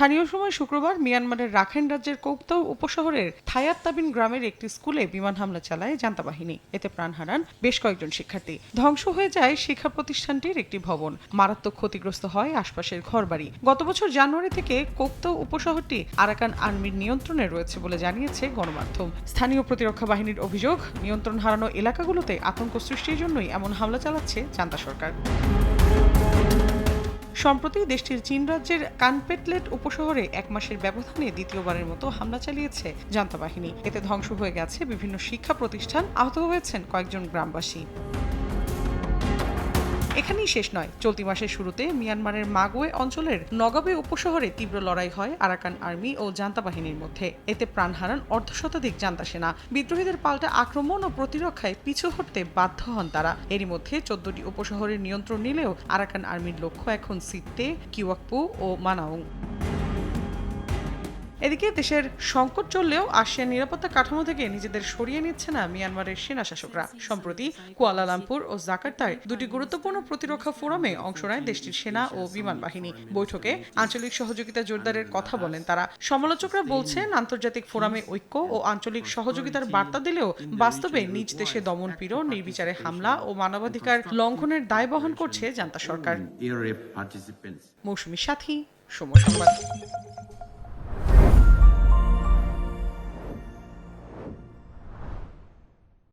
স্থানীয় সময় শুক্রবার মিয়ানমারের রাখাইন রাজ্যের কৌপতাও উপশহরের থায়াত তাবিন গ্রামের একটি স্কুলে বিমান হামলা চালায় জান্তা বাহিনী এতে প্রাণ হারান বেশ কয়েকজন শিক্ষার্থী। ধ্বংস হয়ে যায় শিক্ষা প্রতিষ্ঠানটির একটি ভবন। মারাত্মক ক্ষতিগ্রস্ত হয় আশপাশের ঘরবাড়ি। গত বছর জানুয়ারি থেকে কোকতাও উপশহরটি আরাকান আর্মির নিয়ন্ত্রণে রয়েছে বলে জানিয়েছে গণমাধ্যম। স্থানীয় প্রতিরক্ষা বাহিনীর অভিযোগ, নিয়ন্ত্রণ হারানো এলাকাগুলোতে আতঙ্ক সৃষ্টির জন্যই এমন হামলা চালাচ্ছে জান্তা সরকার। সম্প্রতি দেশটির চীন রাজ্যের কানপেটলেট উপশহরে এক মাসের ব্যবধানে দ্বিতীয়বারের মতো হামলা চালিয়েছে জান্তা বাহিনী এতে ধ্বংস হয়ে গেছে বিভিন্ন শিক্ষা প্রতিষ্ঠান। আহত হয়েছেন কয়েকজন গ্রামবাসী। এখানেই শেষ নয়। চলতি মাসের শুরুতে মিয়ানমারের মাগোয়ে অঞ্চলের নগাবে উপশহরে তীব্র লড়াই হয় আরাকান আর্মি ও জান্তা বাহিনীর মধ্যে। এতে প্রাণ হারান অর্ধশতাধিক জান্তা সেনা। বিদ্রোহীদের পাল্টা আক্রমণ ও প্রতিরক্ষায় পিছু হটতে বাধ্য হন তারা। এরই মধ্যে চোদ্দটি উপশহরের নিয়ন্ত্রণ নিলেও আরাকান আর্মির লক্ষ্য এখন সিটতে কিওয়াকপু ও মানাউং। এদিকে দেশের সংকট চললেও আসিয়ান নিরাপত্তা কাঠামো থেকে নিজেদের সরিয়ে নিচ্ছে না মিয়ানমারের সেনা শাসকরা। সম্প্রতি কুয়ালালামপুর ও জাকার্তায় দুটি গুরুত্বপূর্ণ প্রতিরক্ষা ফোরামে অংশ নেয় দেশটির সেনা ও বিমান বাহিনী। বৈঠকে আঞ্চলিক সহযোগিতা জোরদারের কথা বলেন তারা। সমালোচকরা বলছেন আন্তর্জাতিক ফোরামে ঐক্য ও আঞ্চলিক সহযোগিতার বার্তা দিলেও বাস্তবে নিজ দেশে দমন পীড়ন নির্বিচারে হামলা ও মানবাধিকার লঙ্ঘনের দায় বহন করছে জান্তা সরকার। মৌসুমী সাথী সময় সংবাদ।